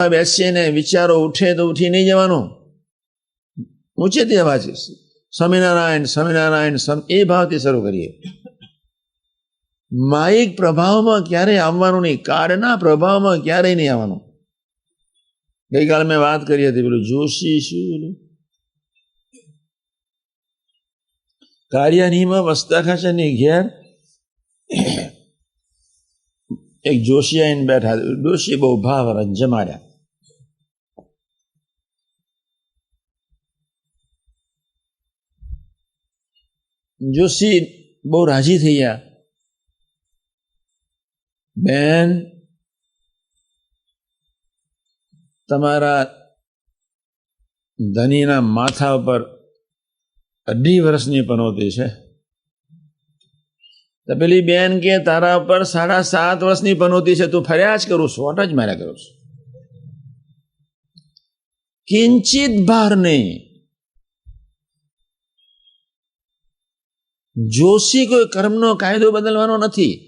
બેસીએ ને વિચારો, ઉઠે તો ઉઠી નહીં જવાનું. ઊંચેથી અવાજ સ્વામિનારાયણ સ્વામિનારાયણ એ ભાવથી શરૂ કરીએ. માયિક પ્રભાવમાં ક્યારેય આવવાનું નહીં, કાળના પ્રભાવમાં ક્યારેય નહીં આવવાનું. ગઈકાલે મેં વાત કરી હતી, પેલું જોશી શું કાર્યાનીમાં વસતા ખાચાની ઘેર એક જોશી આવીને બેઠા જોશી બહુ ભાવ જમાડ્યા. જોશી બહુ રાજી થઈ ગયા બેન, તમારા ધનીના માથા ઉપર અઢી વર્ષની પનોતી છે. તો પેલી બેન કે, તારા ઉપર સાડા સાત વર્ષની પનોતી છે, તું ફર્યા જ કરું શોટ જ માર્યા કરું છું. કિંચિત ભાર નહીં. જોશી કોઈ કર્મનો કાયદો બદલવાનો નથી.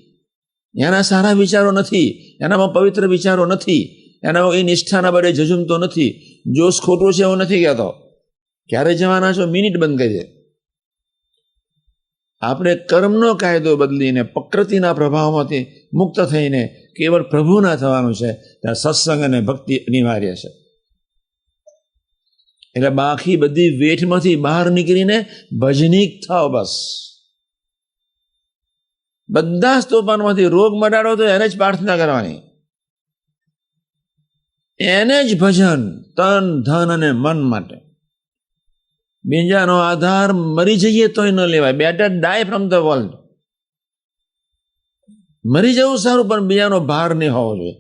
એના સારા વિચારો નથી. એનામાં પવિત્ર વિચારો નથી. એનામાં એ નિષ્ઠાના બળે જજુમતો નથી. જોશ ખોટો છે એવું નથી કહેતો. ક્યારે જવાના છો? મિનિટ બંધ કરી દે. આપણે કર્મનો કાયદો બદલીને પ્રકૃતિના પ્રભાવમાંથી મુક્ત થઈને કેવળ પ્રભુના થવાનું છે. ત્યાં સત્સંગ અને ભક્તિ અનિવાર્ય છે. એટલે બાકી બધી વેઠમાંથી બહાર નીકળીને ભજનીક થાવ બસ. બધા સ્તોપાનમાંથી રોગ મટાડો તો એને જ પ્રાર્થના કરવાની. એને જ ભજન, તન, ધન અને મન માટે. બીજાનો આધાર મરી જઈએ તોય ન લેવાય. Better die from the world મરી જવું સારું, પણ બીજાનો ભાર નહીં હોવો જોઈએ.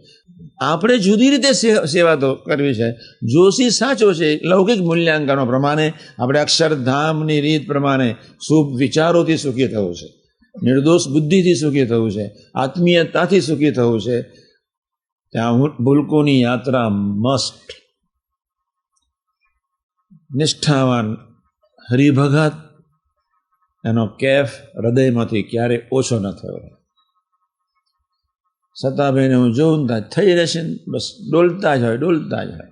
આપણે જુદી રીતે સેવા તો કરવી છે. જોશી સાચો છે, લૌકિક મૂલ્યાંકનો પ્રમાણે. આપણે અક્ષરધામની રીત પ્રમાણે શુભ વિચારોથી સુખી થવું છે. નિર્દોષ બુદ્ધિથી સુખી થવું છે, આત્મીયતાથી સુખી થવું છે, ત્યાં ભૂલકોની યાત્રા મસ્ટ નિષ્ઠાવાન હરિભગત, એનો કેફ હૃદયમાંથી ક્યારે ઓછો ન થયો. સતાભાઈને હું જોઉં ત્યાં થઈ રહેશે બસ ડોલતા જ હોય ડોલતા જ હોય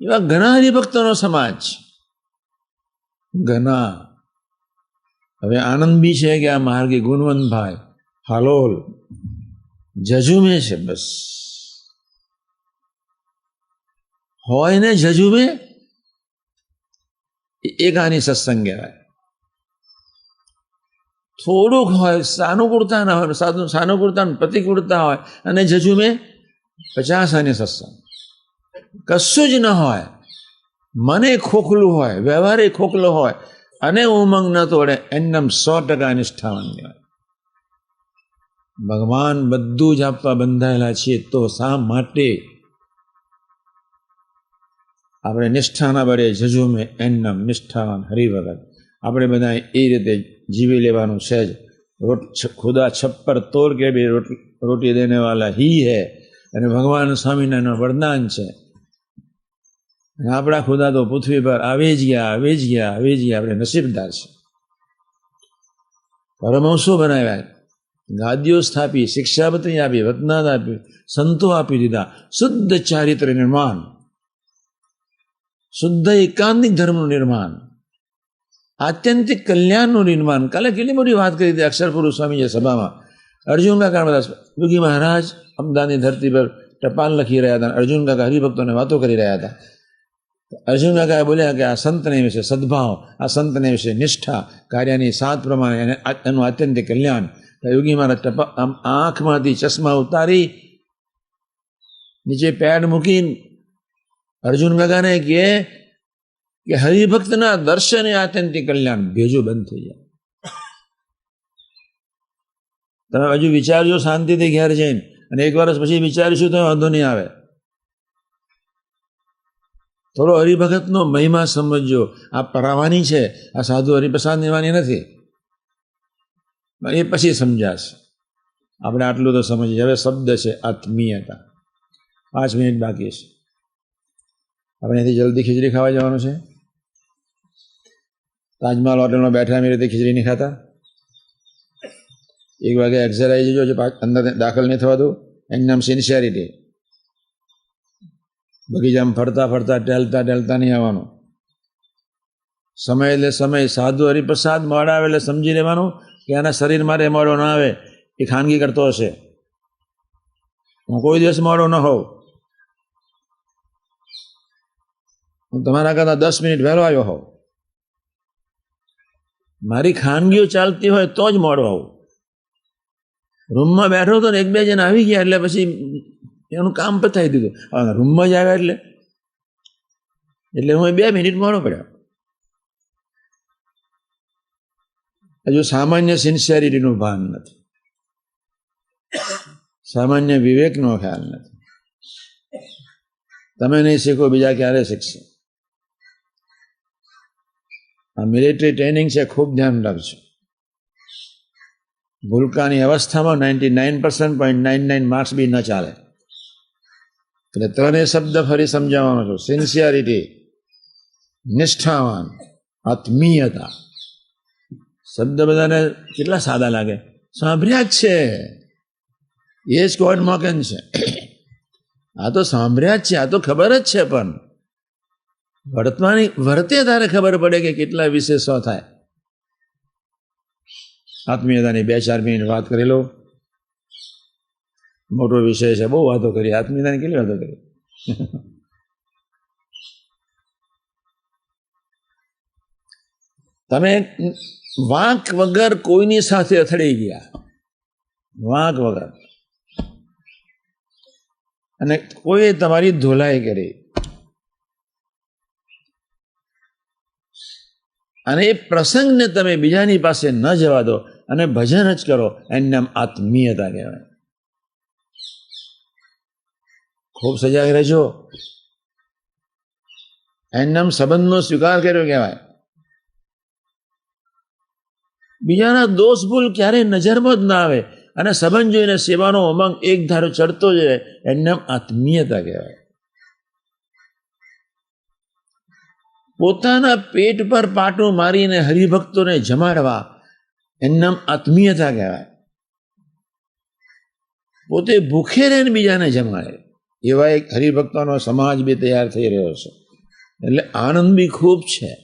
એવા ઘણા હરિભક્તોનો સમાજ. ઘણા હવે આનંદ બી છે કે આ માર્ગે ગુણવંતભાઈ હાલોલ જજુમે છે બસ. હોય ને જજુમે, એ આની સત્સંગ કહેવાય. થોડુંક હોય, સાનુકૂળતા ના હોય, સાધુ, સાનુકૂળતા પ્રતિકૂળતા હોય, અને જજુમે પચાસ આની સત્સંગ. કશું જ ન હોય. મને ખોખલું હોય, વ્યવહારે ખોખલો હોય અને ઉમંગ ન તોડે એમનેમ સો ટકા નિષ્ઠાવાન કહેવાય ભગવાન બધું જ આપવા બંધાયેલા છીએ તો શા માટે આપણે નિષ્ઠાના બળે જજુમે એન્નમ નિષ્ઠાવાન હરિભગત આપણે બધા એ રીતે જીવી લેવાનું છે જ રોટ ખુદા છપ્પર તોડ કે બી રોટી દેને વાલા હી હે અને ભગવાન સ્વામિનારાયણ વરદાન છે આપણા ખુદા તો પૃથ્વી પર આવી જ ગયા, આવી જ ગયા, આવી જ ગયા. આપણે નસીબદાર છે. પરમહંસો બનાવ્યા. ગાદીઓ સ્થાપી શિક્ષાપત્રી આપી વતનાદ આપી, સંતો આપી દીધા. શુદ્ધ ચારિત્ર નિર્માણ. શુદ્ધ એકાંતિક ધર્મનું નિર્માણ. આત્યંતિક કલ્યાણનું નિર્માણ. કાલે કેટલી મોટી વાત કરી હતી અક્ષર પુરુષ સ્વામીજી સભામાં. અર્જુન કાકા બધા યોગી મહારાજ અમદાની ધરતી પર ટપાલ લખી રહ્યા હતા. અર્જુન કાકા હરિભક્તોને વાતો કરી રહ્યા હતા. અર્જુન કાકાએ બોલ્યા કે આ સંતને વિશે સદભાવ, આ સંતને વિશે નિષ્ઠા, કાર્યની સાત પ્રમાણે અને એનું અત્યંત કલ્યાણ. યોગી મહારાજ ટપ, આમ આંખમાંથી ચશ્મા ઉતારી, નીચે પેડ મૂકીને અર્જુન કાકાને કહે કે હરિભક્તના દર્શને આત્યંતિક કલ્યાણ. ભેજો બંધ થઈ જાય. તમે હજુ વિચારજો શાંતિથી ઘેર જઈને. અને એક વર્ષ પછી વિચારીશું તો વાંધો નહીં આવે. થોડો હરિભગતનો મહિમા સમજજો. આ પરાવાની છે, આ સાધુ હરિપ્રસાદ લેવાની નથી. એ પછી સમજાશે. આપણે આટલું તો સમજીએ. હવે શબ્દ છે આત્મીયતા. પાંચ મિનિટ બાકી છે. આપણે અહીંથી જલ્દી ખીચડી ખાવા જવાનું છે. તાજમહાલ હોટલમાં બેઠા એવી રીતે ખીચડી નહીં ખાતા. એક વાગે એક્ઝર આવી જજો અંદર દાખલ નહીં થવા દો એનું નામ સિન્સિયરિટી બગીચામાં ફરતા ફરતા ટેલતા ટેલતા નહીં આવવાનું. સમય એટલે સમય, સાધુ હરિપ્રસાદ મોડા આવે એટલે સમજી લેવાનું કે આના શરીર મારે મોડો ના આવે, એ ખાનગી કરતો હશે. હું કોઈ દિવસ મોડો ન હોઉં. હું તમારા કરતાં દસ મિનિટ વહેલો આવ્યો હોઉં. મારી ખાનગીઓ ચાલતી હોય તો જ મોડો આવું રૂમમાં બેઠો હતો ને એક બે જણ આવી ગયા એટલે પછી એનું કામ પતાવી દીધું. હવે રૂમમાં જ આવ્યા એટલે. એટલે હું બે મિનિટ મોડો પડ્યો. હજુ સામાન્ય સિન્સિયરિટીનું ભાન નથી. સામાન્ય વિવેકનો ખ્યાલ નથી. તમે નહીં શીખો, બીજા ક્યારે શીખશે? આ મિલિટરી ટ્રેનિંગ છે, ખૂબ ધ્યાન રાખજો. ભૂલકાની અવસ્થામાં ninety nine percent point nine nine marks બી ન ચાલે. એટલે ત્રણેય શબ્દ ફરી સમજાવવાનો છું સિન્સિયરિટી નિષ્ઠાવાન આત્મીયતા શબ્દ બધાને કેટલા સાદા લાગે સાંભળ્યા જ છે એ જ કોડ મોકેન છે આ તો સાંભળ્યા જ છે આ તો ખબર જ છે પણ વર્તમાની વર્તે તારે ખબર પડે કે કેટલા વિશેષો થાય આત્મીયતાની બે ચાર મિનિટ વાત કરી લો મોટો વિષય છે, બહુ વાતો કરી. આત્મીયતાની કેટલી વાતો કરી? તમે વાંક વગર કોઈની સાથે અથડાઈ ગયા? વાંક વગર. અને કોઈ તમારી ધોલાઈ કરી? અને એ પ્રસંગને તમે બીજાની પાસે ન જવા દો અને ભજન જ કરો. એનું નામ આત્મીયતા કહેવાય. ખૂબ સજાગ રહેજો એનું નામ સંબંધનો સ્વીકાર કર્યો કહેવાય બીજાના દોષ ભૂલ ક્યારેય નજરમાં જ ના આવે અને સંબંધ જોઈને સેવાનો ઉમંગ એક ધારો ચડતો જાય એનું નામ આત્મીયતા કહેવાય પોતાના પેટ પર પાટું મારીને હરિભક્તોને જમાડવા એનું નામ આત્મીયતા કહેવાય પોતે ભૂખે રહીને બીજાને જમાડે એવા એક હરિભક્તોનો સમાજ બી તૈયાર થઈ રહ્યો છે. એટલે આનંદ બી ખૂબ છે.